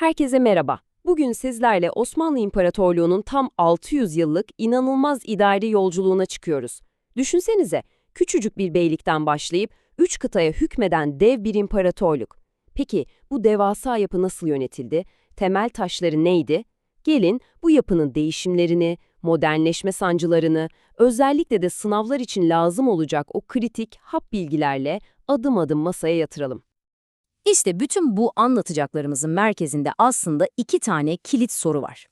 Herkese merhaba. Bugün sizlerle Osmanlı İmparatorluğu'nun tam 600 yıllık inanılmaz idari yolculuğuna çıkıyoruz. Düşünsenize, küçücük bir beylikten başlayıp 3 kıtaya hükmeden dev bir imparatorluk. Peki bu devasa yapı nasıl yönetildi? Temel taşları neydi? Gelin bu yapının değişimlerini, modernleşme sancılarını, özellikle de sınavlar için lazım olacak o kritik hap bilgilerle adım adım masaya yatıralım. İşte bütün bu anlatacaklarımızın merkezinde aslında iki tane kilit soru var.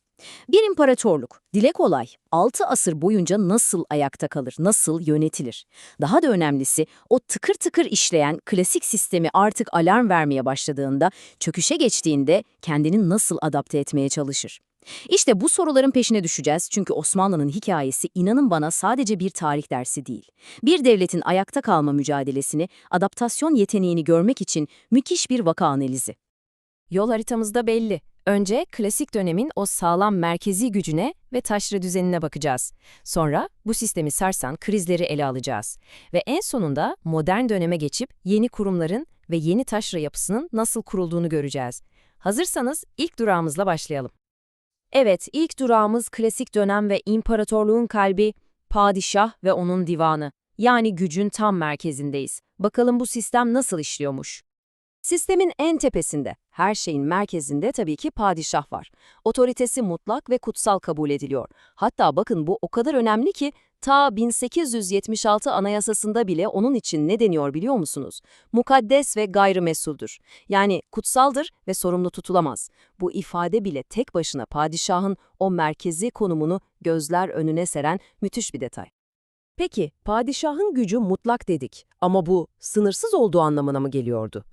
Bir imparatorluk, dile kolay, 6 asır boyunca nasıl ayakta kalır, nasıl yönetilir? Daha da önemlisi, o tıkır tıkır işleyen klasik sistemi artık alarm vermeye başladığında, çöküşe geçtiğinde kendini nasıl adapte etmeye çalışır? İşte bu soruların peşine düşeceğiz çünkü Osmanlı'nın hikayesi inanın bana sadece bir tarih dersi değil. Bir devletin ayakta kalma mücadelesini, adaptasyon yeteneğini görmek için müthiş bir vaka analizi. Yol haritamızda belli. Önce klasik dönemin o sağlam merkezi gücüne ve taşra düzenine bakacağız. Sonra bu sistemi sarsan krizleri ele alacağız. Ve en sonunda modern döneme geçip yeni kurumların ve yeni taşra yapısının nasıl kurulduğunu göreceğiz. Hazırsanız ilk durağımızla başlayalım. Evet, ilk durağımız klasik dönem ve imparatorluğun kalbi, padişah ve onun divanı. Yani gücün tam merkezindeyiz. Bakalım bu sistem nasıl işliyormuş? Sistemin en tepesinde, her şeyin merkezinde tabii ki padişah var. Otoritesi mutlak ve kutsal kabul ediliyor. Hatta bakın bu o kadar önemli ki ta 1876 anayasasında bile onun için ne deniyor biliyor musunuz? Mukaddes ve gayrimesuldür. Yani kutsaldır ve sorumlu tutulamaz. Bu ifade bile tek başına padişahın o merkezi konumunu gözler önüne seren müthiş bir detay. Peki, padişahın gücü mutlak dedik ama bu sınırsız olduğu anlamına mı geliyordu?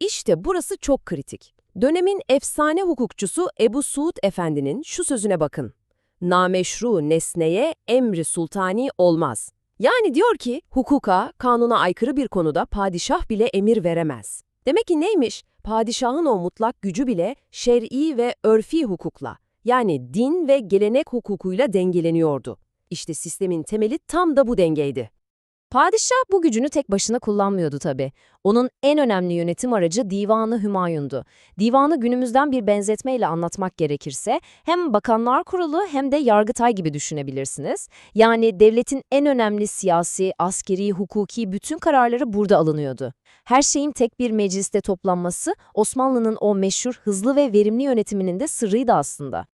İşte burası çok kritik. Dönemin efsane hukukçusu Ebu Suud Efendi'nin şu sözüne bakın. Nameşru nesneye emri sultani olmaz. Yani diyor ki hukuka, kanuna aykırı bir konuda padişah bile emir veremez. Demek ki neymiş? Padişahın o mutlak gücü bile şer'i ve örfi hukukla, yani din ve gelenek hukukuyla dengeleniyordu. İşte sistemin temeli tam da bu dengeydi. Padişah bu gücünü tek başına kullanmıyordu tabii. Onun en önemli yönetim aracı Divanı Hümayun'du. Divanı günümüzden bir benzetmeyle anlatmak gerekirse hem Bakanlar Kurulu hem de Yargıtay gibi düşünebilirsiniz. Yani devletin en önemli siyasi, askeri, hukuki bütün kararları burada alınıyordu. Her şeyin tek bir mecliste toplanması Osmanlı'nın o meşhur hızlı ve verimli yönetiminin de sırrıydı aslında.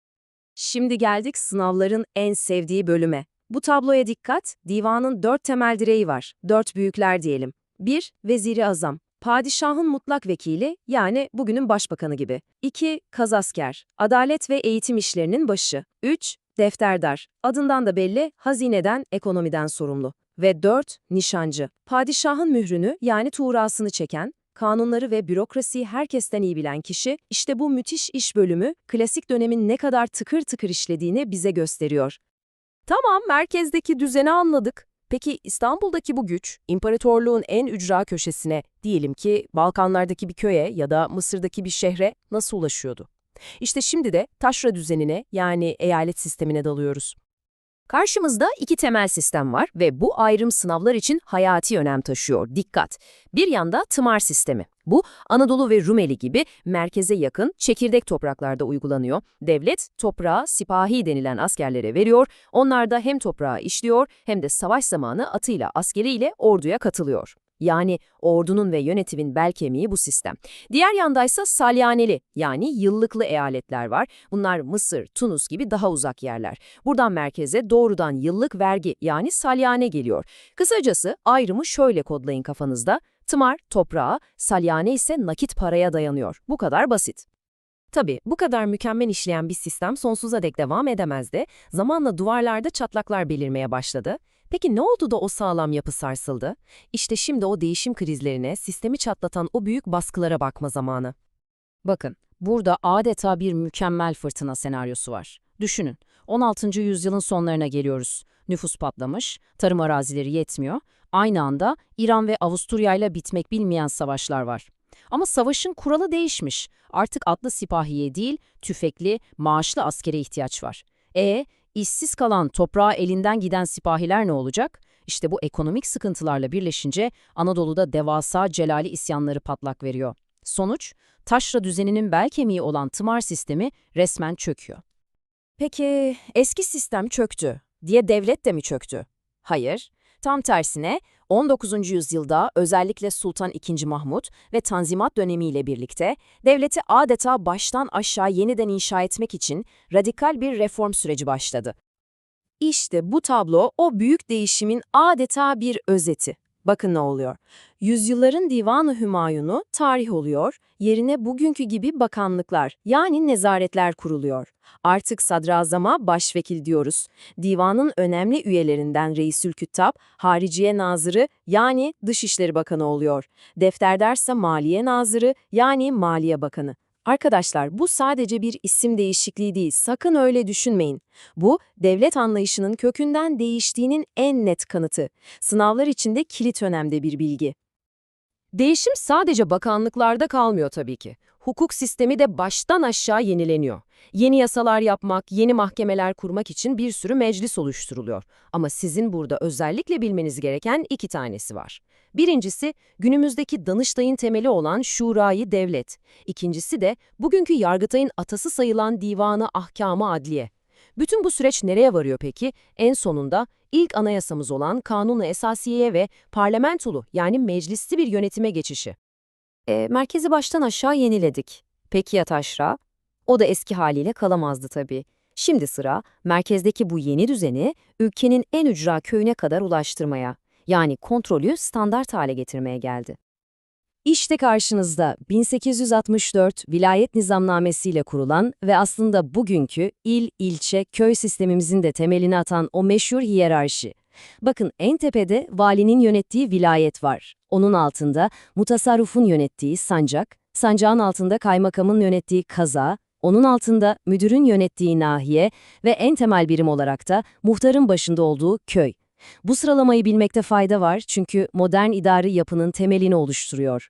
Şimdi geldik sınavların en sevdiği bölüme. Bu tabloya dikkat, divanın dört temel direği var, dört büyükler diyelim. 1. Veziri Azam, padişahın mutlak vekili yani bugünün başbakanı gibi. 2. Kazasker, adalet ve eğitim işlerinin başı. 3. Defterdar, adından da belli, hazineden, ekonomiden sorumlu. Ve 4. Nişancı, padişahın mührünü yani tuğrasını çeken, kanunları ve bürokrasiyi herkesten iyi bilen kişi, işte bu müthiş iş bölümü, klasik dönemin ne kadar tıkır tıkır işlediğini bize gösteriyor. Tamam, merkezdeki düzeni anladık. Peki İstanbul'daki bu güç, imparatorluğun en ücra köşesine, diyelim ki Balkanlardaki bir köye ya da Mısır'daki bir şehre nasıl ulaşıyordu? İşte şimdi de taşra düzenine yani eyalet sistemine dalıyoruz. Karşımızda iki temel sistem var ve bu ayrım sınavlar için hayati önem taşıyor. Dikkat! Bir yanda tımar sistemi. Bu Anadolu ve Rumeli gibi merkeze yakın çekirdek topraklarda uygulanıyor. Devlet toprağı sipahi denilen askerlere veriyor. Onlar da hem toprağı işliyor hem de savaş zamanı atıyla askeriyle orduya katılıyor. Yani ordunun ve yönetimin bel kemiği bu sistem. Diğer yandaysa salyaneli yani yıllıklı eyaletler var. Bunlar Mısır, Tunus gibi daha uzak yerler. Buradan merkeze doğrudan yıllık vergi yani salyane geliyor. Kısacası ayrımı şöyle kodlayın kafanızda. Tımar toprağa, salyane ise nakit paraya dayanıyor. Bu kadar basit. Tabii bu kadar mükemmel işleyen bir sistem sonsuza dek devam edemezdi. Zamanla duvarlarda çatlaklar belirmeye başladı. Peki ne oldu da o sağlam yapı sarsıldı? İşte şimdi o değişim krizlerine, sistemi çatlatan o büyük baskılara bakma zamanı. Bakın, burada adeta bir mükemmel fırtına senaryosu var. Düşünün, 16. yüzyılın sonlarına geliyoruz. Nüfus patlamış, tarım arazileri yetmiyor. Aynı anda İran ve Avusturya ile bitmek bilmeyen savaşlar var. Ama savaşın kuralı değişmiş. Artık atlı sipahiye değil, tüfekli, maaşlı askere ihtiyaç var. E, işsiz kalan, toprağa elinden giden sipahiler ne olacak? İşte bu ekonomik sıkıntılarla birleşince Anadolu'da devasa Celali isyanları patlak veriyor. Sonuç, taşra düzeninin bel kemiği olan tımar sistemi resmen çöküyor. Peki eski sistem çöktü diye devlet de mi çöktü? Hayır. Tam tersine 19. yüzyılda özellikle Sultan II. Mahmut ve Tanzimat dönemiyle birlikte devleti adeta baştan aşağı yeniden inşa etmek için radikal bir reform süreci başladı. İşte bu tablo o büyük değişimin adeta bir özeti. Bakın ne oluyor. Yüzyılların Divanı Hümayun'u tarih oluyor, yerine bugünkü gibi bakanlıklar yani nezaretler kuruluyor. Artık sadrazama başvekil diyoruz. Divanın önemli üyelerinden Reisül Küttab, Hariciye Nazırı yani Dışişleri Bakanı oluyor. Defterdarsa Maliye Nazırı yani Maliye Bakanı. Arkadaşlar bu sadece bir isim değişikliği değil, sakın öyle düşünmeyin. Bu, devlet anlayışının kökünden değiştiğinin en net kanıtı. Sınavlar içinde kilit önemde bir bilgi. Değişim sadece bakanlıklarda kalmıyor tabii ki. Hukuk sistemi de baştan aşağı yenileniyor. Yeni yasalar yapmak, yeni mahkemeler kurmak için bir sürü meclis oluşturuluyor. Ama sizin burada özellikle bilmeniz gereken iki tanesi var. Birincisi, günümüzdeki Danıştay'ın temeli olan Şurayı Devlet. İkincisi de bugünkü Yargıtay'ın atası sayılan Divanı Ahkamı Adliye. Bütün bu süreç nereye varıyor peki? En sonunda ilk anayasamız olan Kanun-u Esasiye'ye ve parlamentolu yani meclisli bir yönetime geçişi. E, merkezi baştan aşağı yeniledik. Peki ya taşra? O da eski haliyle kalamazdı tabii. Şimdi sıra merkezdeki bu yeni düzeni ülkenin en ücra köyüne kadar ulaştırmaya, yani kontrolü standart hale getirmeye geldi. İşte karşınızda 1864 vilayet nizamnamesiyle kurulan ve aslında bugünkü il, ilçe, köy sistemimizin de temelini atan o meşhur hiyerarşi. Bakın en tepede valinin yönettiği vilayet var. Onun altında mutasarrufun yönettiği sancak, sancağın altında kaymakamın yönettiği kaza, onun altında müdürün yönettiği nahiye ve en temel birim olarak da muhtarın başında olduğu köy. Bu sıralamayı bilmekte fayda var çünkü modern idari yapının temelini oluşturuyor.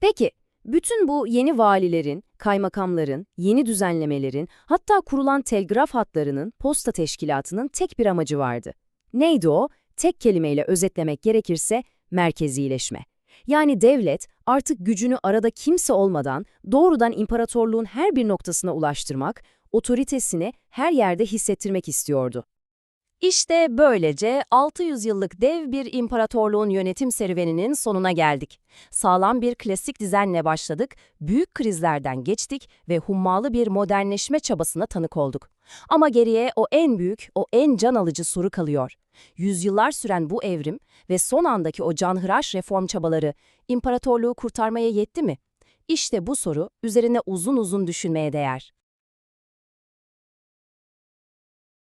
Peki, bütün bu yeni valilerin, kaymakamların, yeni düzenlemelerin, hatta kurulan telgraf hatlarının, posta teşkilatının tek bir amacı vardı. Neydi o? Tek kelimeyle özetlemek gerekirse merkezileşme. Yani devlet artık gücünü arada kimse olmadan doğrudan imparatorluğun her bir noktasına ulaştırmak, otoritesini her yerde hissettirmek istiyordu. İşte böylece 600 yıllık dev bir imparatorluğun yönetim serüveninin sonuna geldik. Sağlam bir klasik düzenle başladık, büyük krizlerden geçtik ve hummalı bir modernleşme çabasına tanık olduk. Ama geriye o en büyük, o en can alıcı soru kalıyor. Yüzyıllar süren bu evrim ve son andaki o canhıraş reform çabaları imparatorluğu kurtarmaya yetti mi? İşte bu soru üzerine uzun uzun düşünmeye değer.